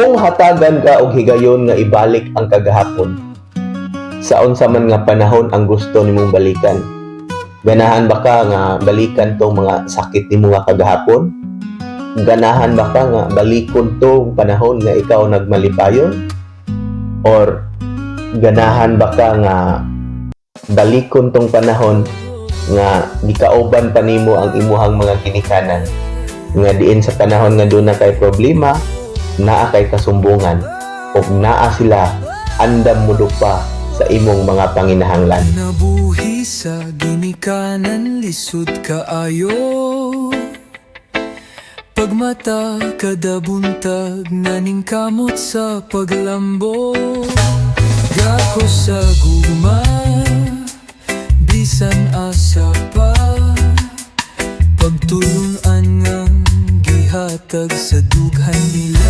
Kung hatagan ka og higayon nga ibalik ang kagahapon, sa unsa man nga panahon ang gusto nimong balikan? Ganahan ba ka nga balikan tong mga sakit nimo nga kagahapon? Ganahan ba ka nga balikon tong panahon nga ikaw nagmalipayon? Or ganahan ba ka nga balikon tong panahon nga gikauban pa nimo ang imuhang mga ginikanan nga diin sa panahon nga doon na kay problema naa kay kasumbungan ug naa sila andam mo pa sa imong mga panginahanglan. Nabuhi sa ginikanan lisod kaayo Pagmata kada buntag naning kamot sa paglambo. Gako sa gugma bisan asa pa. Pagtulungan nga gihatag sa dughan nila